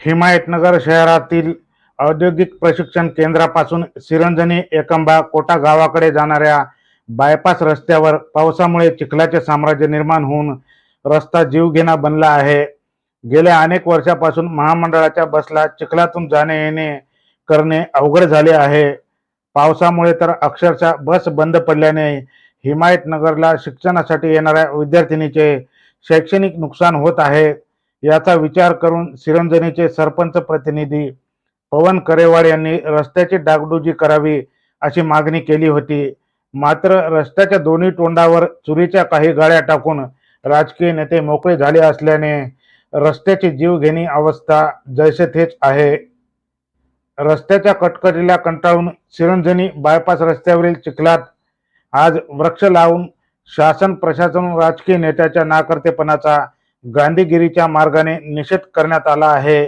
हिमायतनगर शहरातील औद्योगिक प्रशिक्षण केंद्रापासून सिरंजनी एकंबा कोटा गावाकडे जाणाऱ्या बायपास रस्त्यावर पावसामुळे चिखलाचे साम्राज्य निर्माण होऊन रस्ता जीवघेणा बनला आहे. गेल्या अनेक वर्षापासून महामंडळाच्या बसला चिखलातून जाणे येणे करणे अवघड झाले आहे. पावसामुळे तर अक्षरशः बस बंद पडल्याने हिमायतनगरला शिक्षणासाठी येणाऱ्या विद्यार्थिनीचे शैक्षणिक नुकसान होत आहे. याचा विचार करून सिरंजनीचे सरपंच प्रतिनिधी पवन करेवाड यांनी रस्त्याची डागडुजी करावी अशी मागणी केली होती. मात्र रस्त्याच्या दोन्ही तोंडावर चुरीच्या काही गाड्या टाकून राजकीय नेते मोकळे झाले असल्याने रस्त्याची जीवघेणी अवस्था जैसे थेच आहे. रस्त्याच्या कटकटीला कंटाळून सिरंजनी बायपास रस्त्यावरील चिखलात आज वृक्ष लावून शासन प्रशासन राजकीय नेत्याच्या नाकर्तेपणाचा गांधीगिरीच्या मार्गाने निषेध करण्यात आला आहे.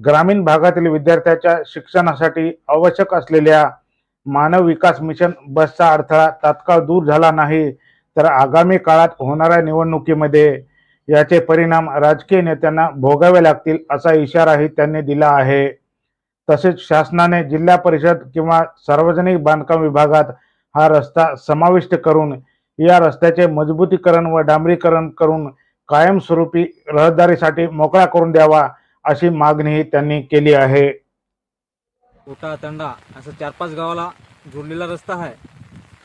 ग्रामीण भागातील विद्यार्थ्याच्या शिक्षणासाठी आवश्यक असलेल्या मानव विकास मिशन बसचा अडथळा तात्काळ दूर झाला नाही तर आगामी काळात होणाऱ्या निवडणुकीमध्ये याचे परिणाम राजकीय नेत्यांना भोगावे लागतील असा इशाराही त्यांनी दिला आहे. तसेच शासनाने जिल्हा परिषद किंवा सार्वजनिक बांधकाम विभागात हा रस्ता समाविष्ट करून या रस्त्याचे मजबूतीकरण व डांबरीकरण करून कायमस्वरूपी रहदारीसाठी मोकळा करून द्यावा अशी मागणीही त्यांनी केली आहे. कोटा तंडा. असं चार पाच गावाला जोडलेला रस्ता आहे.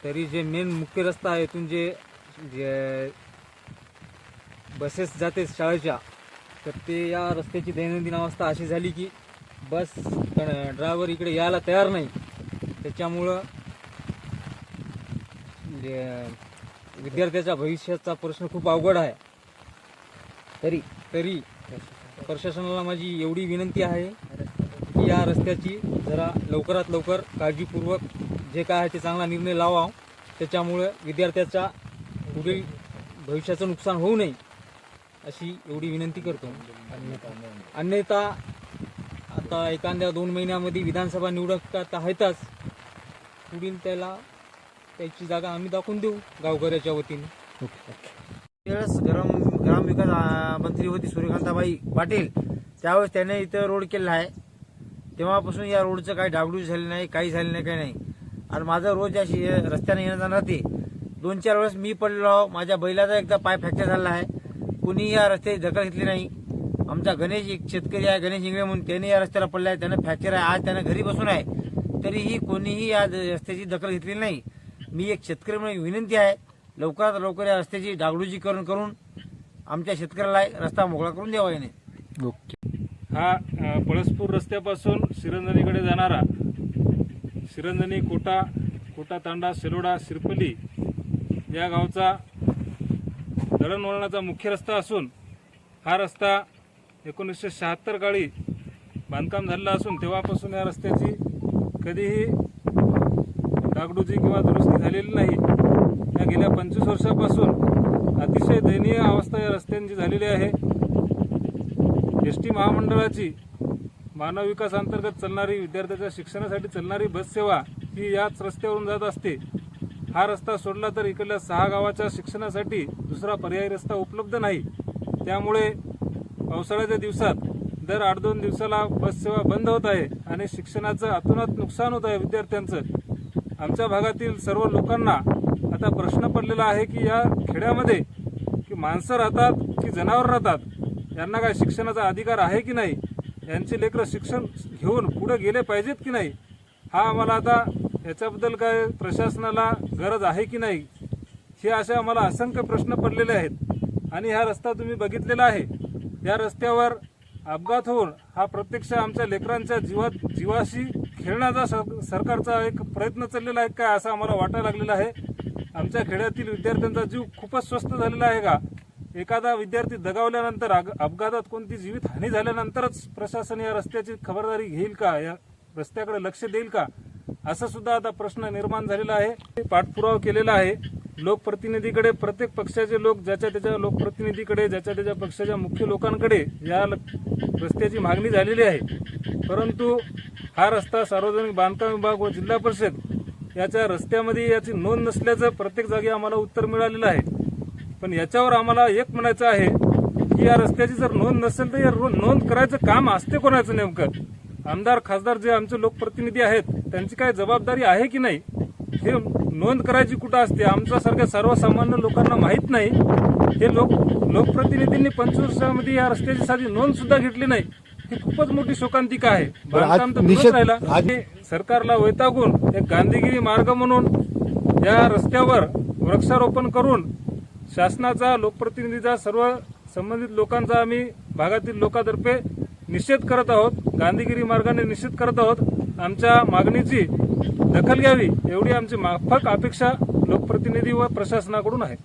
तरी जे मेन मुख्य रस्ता आहे इथून जे जे बसेस जाते शाळेच्या तर ते या रस्त्याची दैनंदिन अवस्था अशी झाली की बस ड्रायव्हर इकडे यायला तयार नाही. त्याच्यामुळं जे विद्यार्थ्याच्या भविष्याचा प्रश्न खूप अवघड आहे. तरी. तरी. प्रशासनाला माझी एवढी विनंती आहे की या रस्त्याची जरा लवकरात लवकर काळजीपूर्वक जे काय आहे ते चांगला निर्णय लावा त्याच्यामुळं विद्यार्थ्याच्या पुढील भविष्याचं नुकसान होऊ नये अशी एवढी विनंती करतो. अन्यथा आता एखाद्या दोन महिन्यामध्ये विधानसभा निवडणुकात आहेतच. पुढील त्याला त्याची जागा आम्ही दाखवून देऊ गावकऱ्याच्या वतीने. ग्राम ग्रामविकास मंत्री होती सूर्यकांताबाई पाटील त्यावेळेस त्याने इथं रोड केलेला आहे. तेव्हापासून या रोडचं काही डागडूज झाले नाही काही झाले नाही काही नाही. आणि माझं रोज या रस्त्याने येणं जाणार ते दोन चार वेळेस मी पडलो आहो. माझ्या बैलाचा एकदा पाय फ्रॅक्चर झाला आहे. कुणी या रस्त्याची दखल घेतली नाही. आमचा गणेश एक शेतकरी आहे गणेश इंगळे म्हणून त्याने या रस्त्याला पडला आहे. त्यानं फ्रॅक्चर आहे. आज त्यानं घरी बसून आहे. तरीही कोणीही या रस्त्याची दखल घेतलेली नाही. मी एक शेतकरी म्हणून विनंती आहे लवकरात लवकर या रस्त्याची डागडुजी करून करून आमच्या शेतकऱ्याला रस्ता मोकळा करून द्यावा याने. हा अ, पळसपूर रस्त्यापासून शिरंजनीकडे जाणारा शिरंजनी कोटा कोटा तांडा सेलोडा सिरपली या गावचा दळणवळणाचा मुख्य रस्ता असून हा रस्ता एकोणीसशे शहात्तर काळी बांधकाम झालेला असून तेव्हापासून या रस्त्याची कधीही डागडुजी किंवा दुरुस्ती झालेली नाही. या गेल्या पंचवीस वर्षापासून अतिशय दयनीय अवस्था या रस्त्यांची झालेली आहे. एस टी महामंडळाची मानव विकास अंतर्गत चालणारी विद्यार्थ्याच्या शिक्षणासाठी चालणारी बससेवा ही याच रस्त्यावरून जात असते. हा रस्ता सोडला तर इकडल्या सहा गावाच्या शिक्षणासाठी दुसरा पर्यायी रस्ता उपलब्ध नाही. त्यामुळे पावसाळ्याच्या दिवसात दर आठ दोन दिवसाला बससेवा बंद होत आहे आणि शिक्षणाचं अतोनात नुकसान होत आहे विद्यार्थ्यांचं. आमच्या भागातील सर्व लोकांना आता प्रश्न पडलेला आहे की या खेड्यामध्ये की माणसं राहतात की जनावर राहतात यांना काय शिक्षणाचा अधिकार आहे की नाही? यांचे लेकरं शिक्षण घेऊन पुढे गेले पाहिजेत की नाही? हा आम्हाला आता याच्याबद्दल काय प्रशासनाला गरज आहे की नाही? हे असे आम्हाला असंख्य प्रश्न पडलेले आहेत. आणि हा रस्ता तुम्ही बघितलेला आहे. या रस्त्यावर अपघात होऊन हा प्रत्यक्ष आमच्या लेकरांच्या जीवात जीवाशी खेळण्याचा सरकारचा एक प्रयत्न चाललेला आहे काय असं आम्हाला वाटायला लागलेला आहे. आमच्या खेड्यातील विद्यार्थ्यांचा जीव खूपच स्वस्त झालेला आहे का? एखादा विद्यार्थी दगावल्यानंतर अपघातात कोणती जीवित हानी झाल्यानंतरच प्रशासन या रस्त्याची खबरदारी घेईल का? या रस्त्याकडे लक्ष देईल का? असा सुद्धा आता प्रश्न निर्माण झालेला आहे. पाठपुरावा केलेला आहे. लोकप्रतिनिधीकडे प्रत्येक पक्षाचे लोक ज्याच्या त्याच्या लोकप्रतिनिधीकडे ज्याच्या त्याच्या पक्षाच्या मुख्य लोकांकडे या ल- रस्त्याची मागणी झालेली आहे. परंतु हा रस्ता सार्वजनिक बांधकाम विभाग व जिल्हा परिषद याच्या रस्त्यामध्ये याची नोंद नसल्याचं प्रत्येक जागी आम्हाला उत्तर मिळालेलं आहे. पण याच्यावर आम्हाला एक म्हणायचं आहे की या रस्त्याची जर नोंद नसेल तर या रो- नोंद करायचं काम असते कोणाचं नेमकं? आमदार खासदार जे आमचे लोकप्रतिनिधी आहेत त्यांची काय जबाबदारी आहे की नाही? हे नोंद करायची कुठं असते? आमच्यासारख्या सर्वसामान्य लोकांना माहीत नाही. हे लोक लोकप्रतिनिधींनी पंचवीस वर्षामध्ये या रस्त्याची साधी नोंद सुद्धा घेतली नाही. ही खूपच मोठी शोकांतिका आहे. बांधकाम तर सुरूच राहिला. सरकारला वैतागून एक गांधीगिरी मार्ग म्हणून या रस्त्यावर वृक्षारोपण करून शासनाचा लोकप्रतिनिधीचा सर्व संबंधित लोकांचा आम्ही भागातील लोकांतर्फे निषेध करत आहोत. गांधीगिरी मार्गाने निषेध करत आहोत. आमच्या मागणीची दखल घ्यावी एवढी आमची माफक अपेक्षा लोकप्रतिनिधी व प्रशासनाकडून आहे.